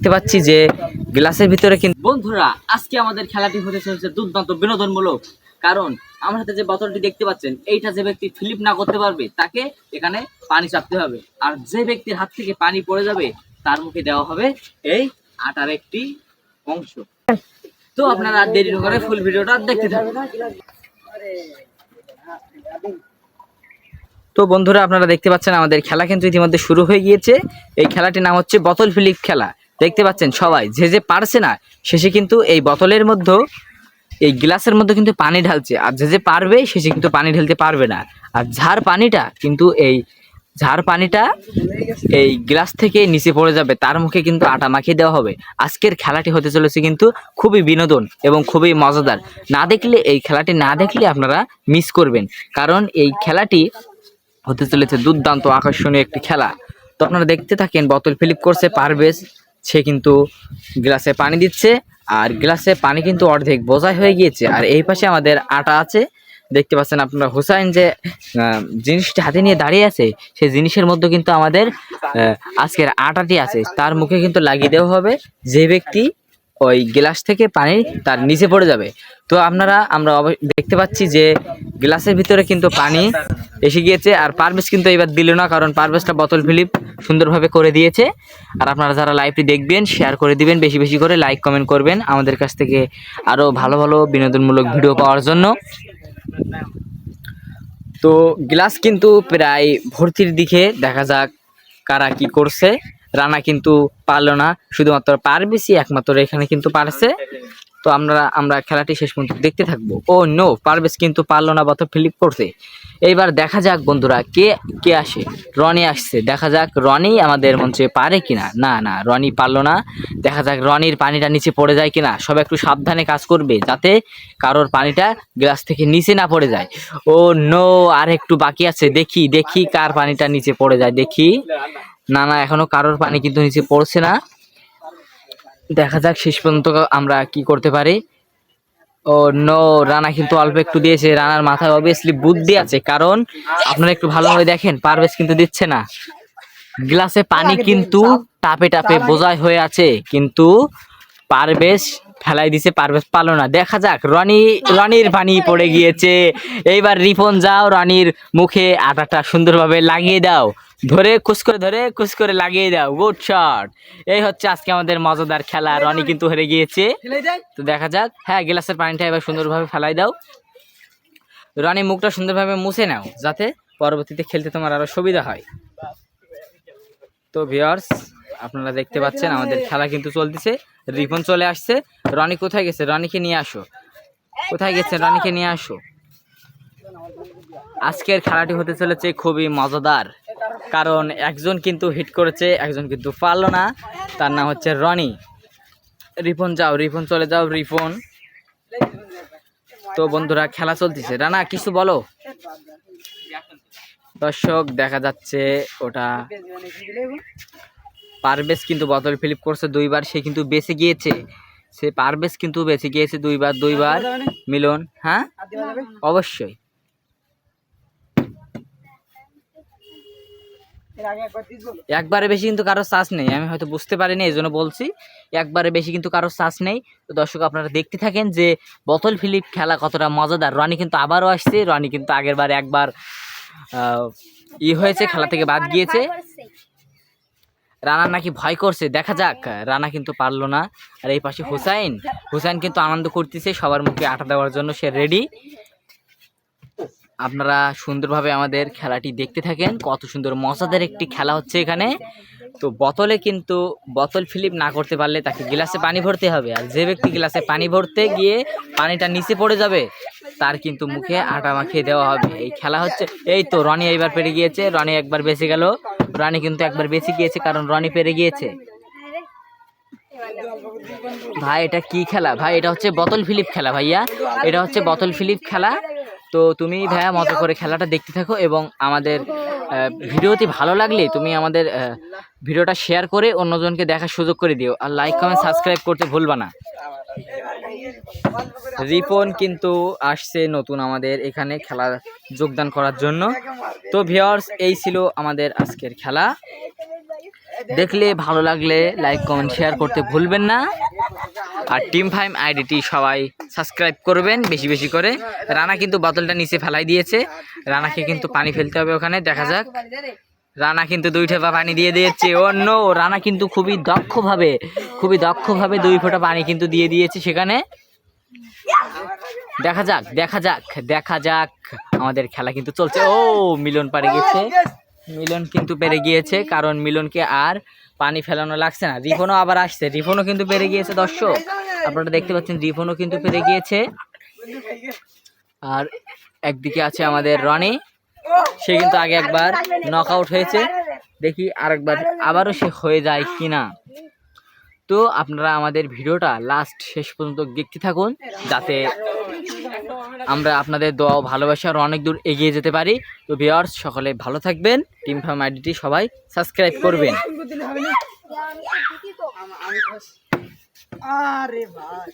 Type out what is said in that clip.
দেখতে পাচ্ছি যে গ্লাসের ভিতরে কিন্তু বন্ধুরা, আজকে আমাদের খেলাটি হতে চলেছে দুর্দান্ত বিনোদনমূলক। কারণ আমার হাতে যে বোতলটি দেখতে পাচ্ছেন, এইটা যে ব্যক্তি ফিলিপ না করতে পারবে, তাকে এখানে পানি চাপতে হবে। আর যে ব্যক্তির হাত থেকে পানি পড়ে যাবে, তার মুখে দেওয়া হবে এই আটার একটি অংশ। তো আপনারা দেরি করে ফুল ভিডিওটা দেখতে থাকুন। তো বন্ধুরা, আপনারা দেখতে পাচ্ছেন আমাদের খেলা কিন্তু ইতিমধ্যে শুরু হয়ে গিয়েছে। এই খেলাটির নাম হচ্ছে বোতল ফিলিপ খেলা। দেখতে পাচ্ছেন সবাই, যে যে পারছে না, শেষে কিন্তু এই বোতলের মধ্যে, এই গ্লাসের মধ্যে কিন্তু পানি ঢালছে। আর যে যে পারবে, শেষে কিন্তু পানি ঢালতে পারবে না। আর ঝার পানিটা কিন্তু এই ঝার পানিটা এই গ্লাস থেকে নিচে পড়ে যাবে, তার মুখে কিন্তু আটা মাখিয়ে দেওয়া হবে। আজকের খেলাটি হতে চলেছে কিন্তু খুবই বিনোদন এবং খুবই মজাদার। না দেখলে, এই খেলাটি না দেখলে আপনারা মিস করবেন। কারণ এই খেলাটি হতে চলেছে দুর্দান্ত, আকর্ষণীয় একটি খেলা। তো আপনারা দেখতে থাকেন, বোতল ফিলিপ করছে পারভেজ। সে কিন্তু গ্লাসে পানি দিচ্ছে, আর গ্লাসে পানি কিন্তু অর্ধেক বোঝাই হয়ে গিয়েছে। আর এই পাশে আমাদের আটা আছে। দেখতে পাচ্ছেন আপনারা হুসাইন যে জিনিসটি হাতে নিয়ে দাঁড়িয়ে আছে, সেই জিনিসের মধ্যে কিন্তু আমাদের আজকের আটাটি আছে। তার মুখে কিন্তু লাগিয়ে দেওয়া হবে। যে ব্যক্তি ওই গ্লাস থেকে পানি তার নিচে পড়ে যাবে। তো আপনারা, আমরা দেখতে পাচ্ছি যে গ্লাসের ভিতরে কিন্তু পানি এসে গিয়েছে আর পারভেজ কিন্তু এবার দিল না, কারণ পারভেজটা বোতল ফিলিপ সুন্দরভাবে করে দিয়েছে। আর আপনারা যারা লাইভটি দেখবেন শেয়ার করে দিবেন, বেশি বেশি করে লাইক কমেন্ট করবেন আমাদের কাছ থেকে আরও ভালো ভালো বিনোদনমূলক ভিডিও পাওয়ার জন্য। তো গ্লাস কিন্তু প্রায় ভর্তির দিকে দেখা যাক কারা কি করছে। রানা কিন্তু পারল না, শুধুমাত্র পারবেসি একমাত্র এখানে কিন্তু পারছে। তো আমরা আমরা খেলাটি শেষ পর্যন্ত দেখতে থাকব। ও নো পারবেশ কিন্তু পারল না বত ফিলিপ করতে এইবার দেখা যাক বন্ধুরা, কে কে আসে? রনি আসছে। দেখা যাক রনি আমাদের মঞ্চে পারে কিনা। না না, রনি পারল না। দেখা যাক রনির পানিটা নিচে পড়ে যায় কিনা। সব একটু সাবধানে কাজ করবে যাতে কারোর পানিটা গ্লাস থেকে নিচে না পড়ে যায়। ও নো, আর একটু বাকি আছে। দেখি দেখি কার পানিটা নিচে পড়ে যায়। দেখি। না না, এখনও কারোর পানি কিন্তু নিচে পড়ছে না। দেখা যাক শেষ পর্যন্ত আমরা কি করতে পারি। ও নো রানা কিন্তু অল্প একটু দিয়েছে। রানার মাথায় অবভিয়াসলি বুদ্ধি আছে কারণ আপনারা একটু ভালোভাবে দেখেন পারভেজ কিন্তু দিচ্ছে না। গ্লাসে পানি কিন্তু টাপে টাপে বোঝাই হয়ে আছে কিন্তু পারভেজ ফেলাই দিছে পারভেজ পালো না। দেখা যাক রনি রনির পানি পড়ে গিয়েছে। এইবার রিফন যাও রনির মুখে আটাটা সুন্দরভাবে লাগিয়ে দাও। ধরে কুস করে ধরে কুস করে লাগিয়ে দাও। গুড শট এই হচ্ছে আজকে আমাদের মজাদার খেলা। রনি কিন্তু হেরে গিয়েছে। তো দেখা যাক। হ্যাঁ গ্লাসের পানিটা এবার সুন্দরভাবে ফেলাই দাও। রনি মুখটা সুন্দরভাবে মুছে নাও যাতে পরবর্তীতে খেলতে তোমার আরও সুবিধা হয়। তো ভিউয়ার্স আপনারা দেখতে পাচ্ছেন আমাদের খেলা কিন্তু চলতেছে। রিপন চলে আসছে। রনি কোথায় গেছে? রনিকে নিয়ে আসো। কোথায় গেছে? রনিকে নিয়ে আসো। আজকের খেলাটি হতে চলেছে খুবই মজাদার। কারণ একজন কিন্তু হিট করেছে, একজন কিন্তু পারল না। তার নাম হচ্ছে রনি। রিপন, যাও, রিপন চলে যাও, রিপন। তো বন্ধুরা, খেলা চলতেছে। রানা, কিছু বলো? দর্শক, দেখা যাচ্ছে ওটা পারভেজ কিন্তু বোতল ফিলিপ করছে দুইবার। সে কিন্তু বেঁচে গিয়েছে। সে পারভেজ কিন্তু বেঁচে গিয়েছে দুইবার দুইবার। মিলন হ্যাঁ? অবশ্যই। একবারে বেশি কিন্তু কারও চাষ নেই, আমি হয়তো বুঝতে পারিনি, এই জন্য বলছি, একবারে বেশি কিন্তু কারও চাষ নেই। তো দর্শক, আপনারা দেখতে থাকেন যে বোতল ফিলিপ খেলা কতটা মজাদার। রনি কিন্তু আবারও আসছে, রনি কিন্তু আগের বার একবার ই হয়েছে, খেলা থেকে বাদ গিয়েছে। রানা নাকি ভয় করছে, দেখা যাক। রানা কিন্তু পারল না। আর এই পাশে হুসাইন হুসাইন কিন্তু আনন্দ করতেছে, সবার মুখে আটা দেওয়ার জন্য সে রেডি আপনারা সুন্দরভাবে আমাদের খেলাটি দেখতে থাকেন। কত সুন্দর, মজাদার একটি খেলা হচ্ছে এখানে। তো বোতলে কিন্তু বোতল ফিলিপ না করতে পারলে তাকে গ্লাসে পানি ভরতে হবে। আর যে ব্যক্তি গ্লাসে পানি ভরতে গিয়ে পানিটা নিচে পড়ে যাবে, তার কিন্তু মুখে আটা মাখিয়ে দেওয়া হবে। এই খেলা হচ্ছে, এই তো রনি এইবার পেরে গিয়েছে, রনি একবার বেঁচে গেল। রনি কিন্তু একবার বেঁচে গিয়েছে, কারণ রনি পেরে গিয়েছে। ভাই, এটা কি খেলা? ভাই, এটা হচ্ছে বোতল ফিলিপ খেলা, ভাইয়া। এটা হচ্ছে বোতল ফিলিপ খেলা। তো তুমি ভাইয়া মজা করে খেলাটা দেখতে থাকো এবং আমাদের ভিডিওটি ভালো লাগলে তুমি আমাদের ভিডিওটা শেয়ার করে অন্যজনকে দেখার সুযোগ করে দিও। আর লাইক কমেন্ট সাবস্ক্রাইব করতে ভুলবা না। রিপন কিন্তু আসছে নতুন আমাদের এখানে খেলা যোগদান করার জন্য। তো ভিওর্স এই ছিল আমাদের আজকের খেলা। দেখলে ভালো লাগলে লাইক কমেন্ট শেয়ার করতে ভুলবেন না। আর টিম ফাইম আইডিটি সবাই সাবস্ক্রাইব করবেন বেশি বেশি করে। রানা কিন্তু বোতলটা নিচে ফেলাই দিয়েছে। রানাকে কিন্তু পানি ফেলতে হবে ওখানে, দেখা যাক। রানা কিন্তু দুই ঠেপা পানি দিয়ে দিয়েছে। অন্য রানা কিন্তু খুবই দক্ষভাবে খুবই দক্ষভাবে দুই ফোঁটা পানি কিন্তু দিয়ে দিয়েছে সেখানে। দেখা যাক দেখা যাক দেখা যাক। আমাদের খেলা কিন্তু চলছে। ও, মিলন পারে গেছে। মিলন কিন্তু পেরে গিয়েছে, কারণ মিলনকে আর পানি ফেলানো লাগছে না। রিফনও আবার আসছে। রিফনও কিন্তু পেরে গিয়েছে, দর্শক। আপনারা দেখতে পাচ্ছেন রিফনও কিন্তু পেরে গিয়েছে। আর একদিকে আছে আমাদের রনি। সে কিন্তু আগে একবার নক আউট হয়েছে। দেখি আরেকবার আবারও সে হয়ে যায় কিনা। তো আপনারা আমাদের ভিডিওটা লাস্ট শেষ পর্যন্ত দেখতে থাকুন, যাতে আমরা আপনাদের দোয়া ভালোবাসার অনেক দূর এগিয়ে যেতে পারি। তো ভিওয়ার্স সকলে ভালো থাকবেন। টিম ফার্ম আইডিটি সবাই সাবস্ক্রাইব করবেন। আরে ভাই